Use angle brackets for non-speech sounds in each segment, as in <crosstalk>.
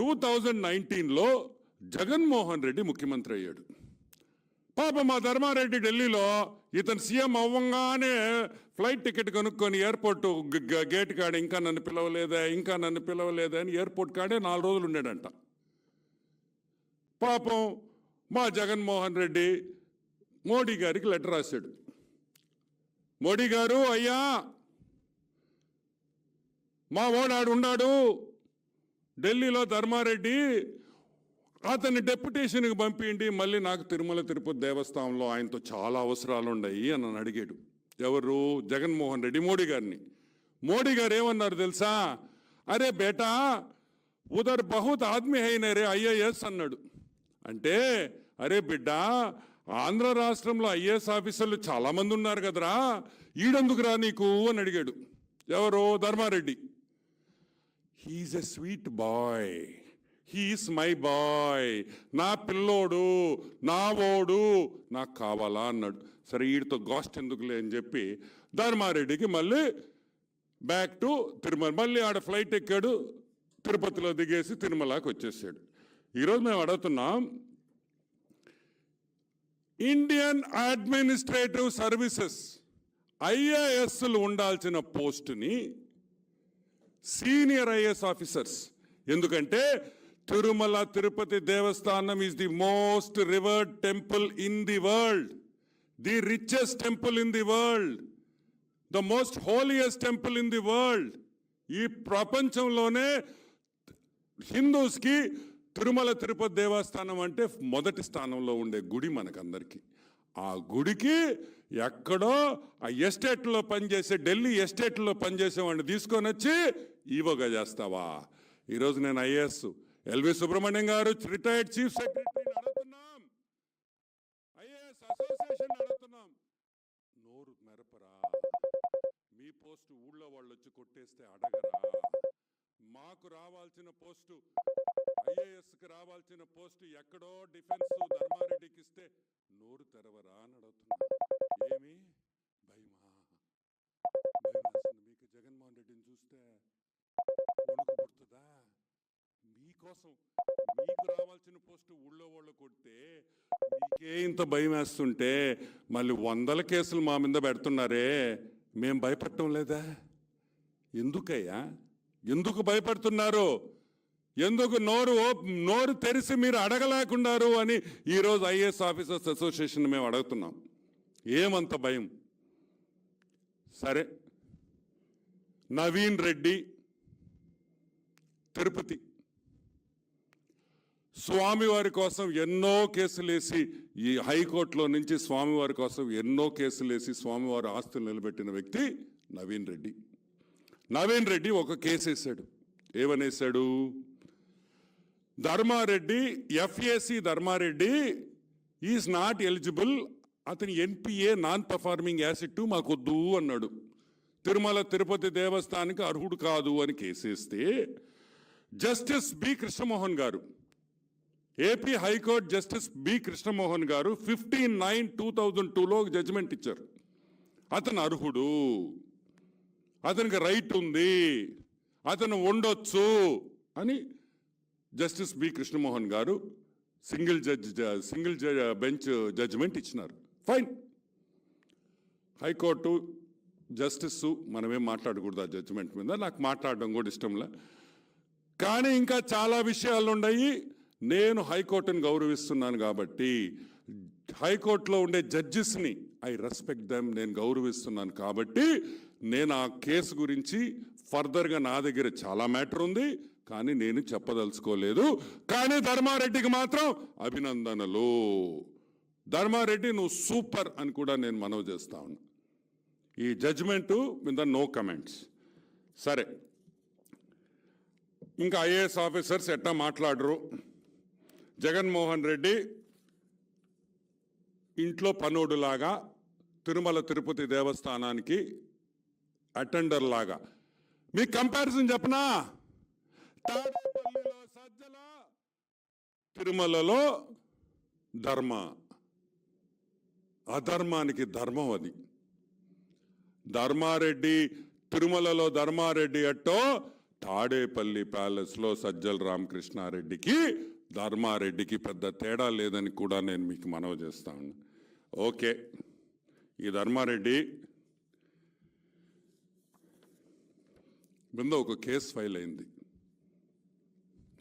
Two thousand నైన్టీన్లో జగన్మోహన్ రెడ్డి ముఖ్యమంత్రి అయ్యాడు. పాప మా ధర్మారెడ్డి ఢిల్లీలో ఇతను సీఎం అవ్వంగానే ఫ్లైట్ టికెట్ కొనుక్కొని ఎయిర్పోర్ట్ గేట్ కాడ ఇంకా నన్ను పిలవలేదా ఇంకా నన్ను పిలవలేదా అని ఎయిర్పోర్ట్ కాడే నాలుగు రోజులు ఉన్నాడంట పాపం మా జగన్మోహన్ రెడ్డి మోడీ గారికి లెటర్ రాశాడు. మోడీ గారు అయ్యా మా ఓడాడు ఉన్నాడు ఢిల్లీలో ధర్మారెడ్డి అతన్ని డెప్యుటేషన్కి పంపిండి మళ్ళీ నాకు తిరుమల తిరుపతి దేవస్థానంలో ఆయనతో చాలా అవసరాలు ఉన్నాయి అని నన్ను అడిగాడు. ఎవరు? జగన్మోహన్ రెడ్డి మోడీ గారిని. మోడీ గారు ఏమన్నారు తెలుసా? అరే బేటా ఉదర్ బహుత్ ఆద్మీ హైన రే ఐఏఎస్ అన్నాడు. అంటే అరే బిడ్డ ఆంధ్ర రాష్ట్రంలో ఐఏఎస్ ఆఫీసర్లు చాలామంది ఉన్నారు కదరా ఈడెందుకురా నీకు అని అడిగాడు. ఎవరు? Dharmareddy. He is a sweet boy he's my boy నా పిల్లోడు నా ఓడు నాకు కావాలా అన్నాడు. సరే వీడితో గాస్ట్ ఎందుకులే అని చెప్పి ధర్మారెడ్డికి మళ్ళీ బ్యాక్ టు తిరుమల. మళ్ళీ ఆడ ఫ్లైట్ ఎక్కాడు తిరుపతిలో దిగేసి తిరుమలకి వచ్చేసాడు. ఈరోజు మేము అడుగుతున్నాం ఇండియన్ అడ్మినిస్ట్రేటివ్ సర్వీసెస్ ఐఏఎస్లు ఉండాల్సిన పోస్టుని సీనియర్ ఐఏఎస్ ఆఫీసర్స్. ఎందుకంటే Tirumala Tirupati Devasthanam is the most revered temple in the world the richest temple in the world the most holiest temple in the world ఈ ప్రపంచంలోనే హిందూస్కి తిరుమల తిరుపతి దేవస్థానం అంటే మొదటి స్థానంలో ఉండే గుడి మనకందరికీ. ఆ గుడికి ఎక్కడో ఆ ఎస్టేట్లో పనిచేసే ఢిల్లీ ఎస్టేట్లో పనిచేసే వాడిని తీసుకొని వచ్చి ఈవోగా చేస్తావా? ఈరోజు నేను ఐఏఎస్ ఎల్వి సుబ్రహ్మణ్యం గారు రిటైర్డ్ చీఫ్ సెక్రటరీని అడుగుతున్నాం ఐఏఎస్ అసోసియేషన్ అడుగుతున్నాం నోరు మెరపరా. మీ పోస్టు ఊళ్ళో వాళ్ళు వచ్చి కొట్టేస్తే అడగరా. మాకు రావాల్సిన పోస్టు ఐఏఎస్కి రావాల్సిన పోస్టు ఎక్కడో డిఫెన్స్ ఊళ్ళో వాళ్ళు కొడితే మీకే ఇంత భయం వేస్తుంటే మళ్ళీ వందల కేసులు మా మీద పెడుతున్నారే. మేం భయపడటం లేదా? ఎందుకయ్యా? ఎందుకు భయపడుతున్నారు? ఎందుకు నోరు ఓప్- నోరు తెరిచి మీరు అడగలేకున్నారు అని ఈరోజు ఐఏఎస్ ఆఫీసర్స్ అసోసియేషన్ మేము అడుగుతున్నాం. ఏమంత భయం? సరే. నవీన్ రెడ్డి తిరుపతి. స్వామివారి కోసం ఎన్నో కేసులు వేసి ఈ హైకోర్టులో నుంచి స్వామివారి కోసం ఎన్నో కేసులేసి స్వామివారి ఆస్తులు నిలబెట్టిన వ్యక్తి నవీన్ రెడ్డి. నవీన్ రెడ్డి ఒక కేసు వేశాడు ఏమనేశాడు Dharmareddy FAC Dharmareddy is not eligible. అతని ఎన్పిఏ నాన్ పర్ఫార్మింగ్ యాసిడ్ మాకొద్దు అన్నాడు. తిరుమల తిరుపతి దేవస్థానానికి అర్హుడు కాదు అని కేసేస్తే justice B Krishnamohan garu AP high court justice B Krishnamohan garu fifteen nine two thousand టూలో జడ్జిమెంట్ ఇచ్చారు. అతను అర్హుడు. అతనికి రైట్ ఉంది. అతను ఉండొచ్చు అని justice B Krishnamohan garu single judge single bench judgement ఇచ్చినారు. ఫైన్ హైకోర్టు జస్టిస్ మనమేం మాట్లాడకూడదు ఆ జడ్జిమెంట్ మీద. నాకు మాట్లాడడం కూడా ఇష్టంలే. కానీ ఇంకా చాలా విషయాలు ఉన్నాయి నేను హైకోర్టును గౌరవిస్తున్నాను కాబట్టి హైకోర్టులో ఉండే జడ్జెస్ని ఐ రెస్పెక్ట్ దెమ్ నేను గౌరవిస్తున్నాను కాబట్టి నేను ఆ కేసు గురించి ఫర్దర్గా నా దగ్గర చాలా మ్యాటర్ ఉంది కానీ నేను చెప్పదలుచుకోలేదు. కానీ ధర్మారెడ్డికి మాత్రం అభినందనలు. ధర్మారెడ్డి నువ్వు సూపర్ అని కూడా నేను మనవి చేస్తా ఉన్నా. ఈ జడ్జ్మెంటు మీద నో కమెంట్స్. సరే. ఇంకా ఐఏఎస్ ఆఫీసర్స్ ఎట్టా మాట్లాడరు? జగన్మోహన్ రెడ్డి ఇంట్లో పనోడులాగా తిరుమల తిరుపతి దేవస్థానానికి అటెండర్ లాగా. మీకు కంపారిజన్ చెప్పనా? తాడేపల్లిలో సజ్జల తిరుమలలో ధర్మ. అధర్మానికి ధర్మం అది. ధర్మారెడ్డి తిరుమలలో ధర్మారెడ్డి అట్టో తాడేపల్లి ప్యాలెస్లో సజ్జల రామకృష్ణారెడ్డికి ధర్మారెడ్డికి పెద్ద తేడా లేదని కూడా నేను మీకు మనవి చేస్తాను ఓకే ఈ ధర్మారెడ్డి మీద ఒక కేసు ఫైల్ అయింది.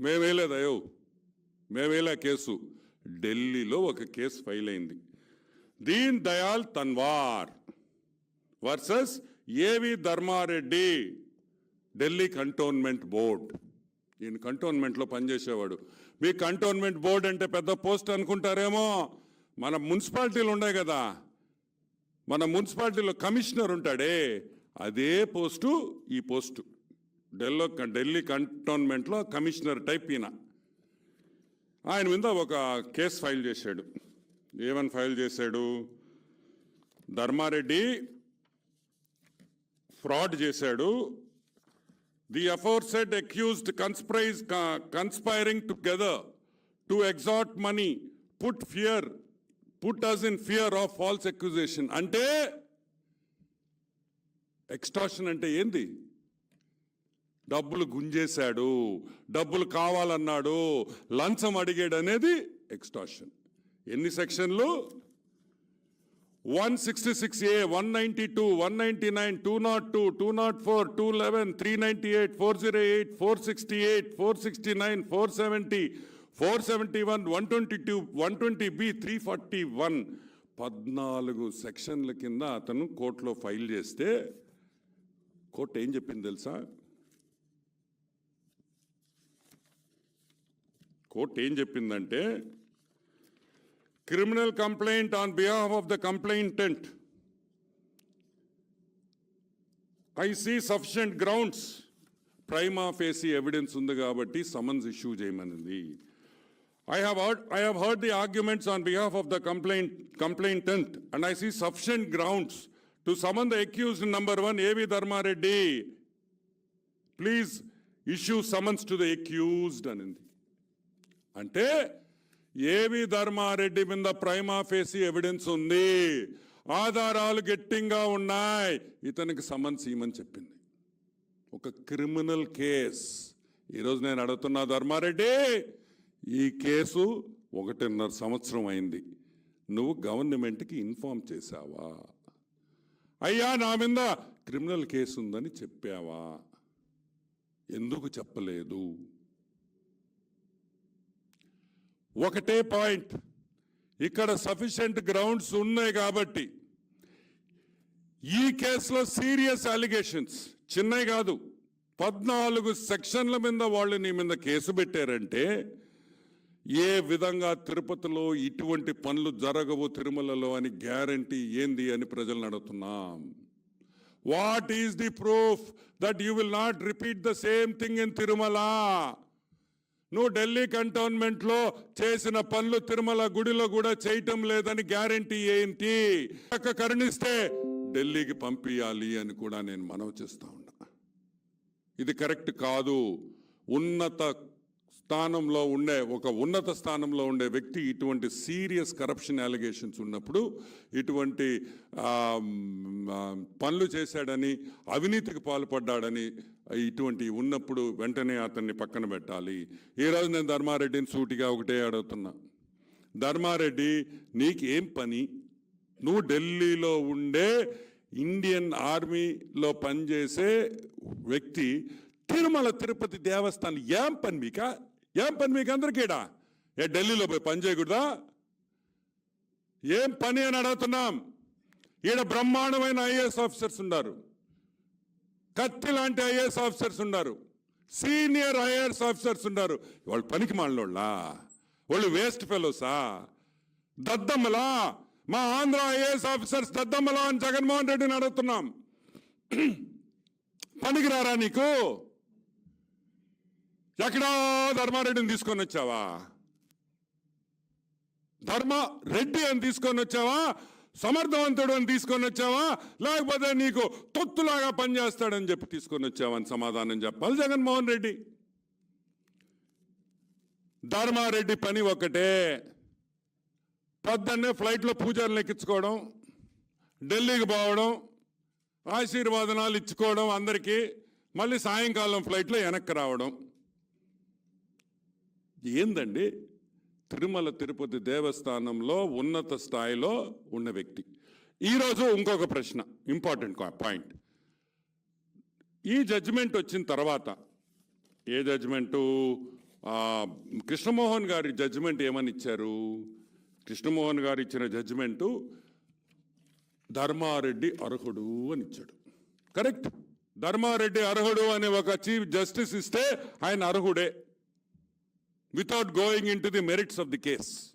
మేమేలేదయో మేమేలా కేసు. ఢిల్లీలో ఒక కేసు ఫైల్ అయింది. దీన్ దయాల్ తన్వార్ వర్సెస్ ఏవి ధర్మారెడ్డి ఢిల్లీ కంటోన్మెంట్ బోర్డ్. ఈయన కంటోన్మెంట్లో పనిచేసేవాడు. మీ కంటోన్మెంట్ బోర్డు అంటే పెద్ద పోస్ట్ అనుకుంటారేమో. మన మున్సిపాలిటీలు ఉన్నాయి కదా. మన మున్సిపాలిటీలో కమిషనర్ ఉంటాడే. అదే పోస్టు ఈ పోస్టు. ఢిల్లో ఢిల్లీ కంటోన్మెంట్లో కమిషనర్ టైప్ ఈయన. ఆయన మీద ఒక కేసు ఫైల్ చేశాడు. ఏమని ఫైల్ చేశాడు. ధర్మారెడ్డి ఫ్రాడ్ చేశాడు. The aforesaid accused conspires conspiring together to exact money put fear put us in fear of false accusation. అంటే ఎక్స్టాషన్ అంటే ఏంది? డబ్బులు గుంజేశాడు డబ్బులు కావాలన్నాడు లంచం అడిగాడు అనేది ఎక్స్టాషన్ ఎన్ని సెక్షన్లు? One sixty six A one ninety two one ninety nine two nought two two nought four two eleven three ninety eight four zero eight four sixty eight four sixty nine four seventy four seventy one one twenty two one twenty B three forty one పద్నాలుగు సెక్షన్ల కింద అతను కోర్టులో file చేస్తే court ఏం చెప్పింది తెలుసా court ఏం చెప్పిందంటే Criminal complaint on behalf of the complainant I see sufficient grounds prima facie evidence ఉంది కాబట్టి summons issue చేయమనింది I have heard, I have heard the arguments on behalf of the complaint, complainant, and I see sufficient grounds to summon the accused number one, A.V. Dharma Reddy. Please issue summons to the accused అనింది అంటే ఏవి ధర్మారెడ్డి మీద prima facie evidence ఉంది? ఆధారాలు గట్టిగా ఉన్నాయి. ఇతనికి summons ఇవ్వమని చెప్పింది. ఒక క్రిమినల్ కేస్. ఈరోజు నేను అడుగుతున్నా ధర్మారెడ్డి ఈ కేసు ఒకటిన్నర సంవత్సరం అయింది. నువ్వు గవర్నమెంట్కి ఇన్ఫార్మ్ చేశావా? అయ్యా నా మీద క్రిమినల్ కేసు ఉందని చెప్పావా? ఎందుకు చెప్పలేదు? ఒకటే పాయింట్. ఇక్కడ సఫిషియెంట్ గ్రౌండ్స్ ఉన్నాయి కాబట్టి ఈ కేసులో సీరియస్ అలిగేషన్స్ చిన్నవి కాదు. పద్నాలుగు సెక్షన్ల మీద వాళ్ళు నీ మీద కేసు పెట్టారంటే ఏ విధంగా తిరుపతిలో ఇటువంటి పనులు జరగవు తిరుమలలో అని గ్యారంటీ ఏంది అని ప్రజలు అడుగుతున్నాం. What is the proof that you will not repeat the same thing in Tirumala నువ్వు ఢిల్లీ కంటోన్మెంట్లో చేసిన పనులు తిరుమల గుడిలో కూడా చేయటం లేదని గ్యారంటీ ఏంటి? అక్క కరుణిస్తే ఢిల్లీకి పంపించాలి అని కూడా నేను మనవి చేస్తా ఉన్నా. ఇది కరెక్ట్ కాదు. ఉన్నత స్థానంలో ఉండే ఒక ఉన్నత స్థానంలో ఉండే వ్యక్తి ఇటువంటి సీరియస్ కరప్షన్ అలిగేషన్స్ ఉన్నప్పుడు ఇటువంటి పనులు చేశాడని అవినీతికి పాల్పడ్డాడని ఇటువంటి ఉన్నప్పుడు వెంటనే అతన్ని పక్కన పెట్టాలి. ఈరోజు నేను ధర్మారెడ్డిని సూటిగా ఒకటే అడుగుతున్నా. ధర్మారెడ్డి నీకేం పని? నువ్వు ఢిల్లీలో ఉండే ఇండియన్ ఆర్మీలో పనిచేసే వ్యక్తి తిరుమల తిరుపతి దేవస్థానం ఏం పని మీకా? ఏం పని మీకు అందరికీడా ఏ ఢిల్లీలో పోయి పని చేయకూడదా? ఏం పని అని అడుగుతున్నాం? ఈడ బ్రహ్మాండమైన ఐఏఎస్ ఆఫీసర్స్ ఉన్నారు. కత్తి లాంటి ఐఏఎస్ ఆఫీసర్స్ ఉన్నారు. సీనియర్ ఐఏఎస్ ఆఫీసర్స్ ఉన్నారు. వాళ్ళు పనికి మాలోళ్ళా వాళ్ళు వేస్ట్ ఫెలోసా? దద్దమ్మలా? మా ఆంధ్ర ఐఏఎస్ ఆఫీసర్స్ దద్దమ్మలా అని జగన్మోహన్ రెడ్డిని అడుగుతున్నాం. <clears throat> పనికి రారా నీకు? ఎక్కడా ధర్మారెడ్డిని తీసుకొని వచ్చావా? ధర్మ రెడ్డి అని తీసుకొని వచ్చావా? సమర్థవంతుడు అని తీసుకొని వచ్చావా? లేకపోతే నీకు తొత్తులాగా పనిచేస్తాడని చెప్పి తీసుకొని వచ్చావని సమాధానం చెప్పాలి జగన్మోహన్ రెడ్డి. ధర్మారెడ్డి పని ఒకటే. పొద్దున్నే ఫ్లైట్లో పూజారులు ఎక్కించుకోవడం ఢిల్లీకి పోవడం ఆశీర్వాదనాలు ఇచ్చుకోవడం అందరికీ మళ్ళీ సాయంకాలం ఫ్లైట్లో వెనక్కి రావడం. ఏందండి? తిరుమల తిరుపతి దేవస్థానంలో ఉన్నత స్థాయిలో ఉన్న వ్యక్తి. ఈరోజు ఇంకొక ప్రశ్న ఇంపార్టెంట్ పాయింట్. ఈ జడ్జిమెంట్ వచ్చిన తర్వాత ఏ జడ్జిమెంటు? కృష్ణమోహన్ గారి జడ్జిమెంట్ ఏమని ఇచ్చారు? కృష్ణమోహన్ గారు ఇచ్చిన జడ్జిమెంటు ధర్మారెడ్డి అర్హుడు అని ఇచ్చాడు. కరెక్ట్. ధర్మారెడ్డి అర్హుడు అనే ఒక చీఫ్ జస్టిస్ ఇస్తే ఆయన అర్హుడే. without going into the merits of the case.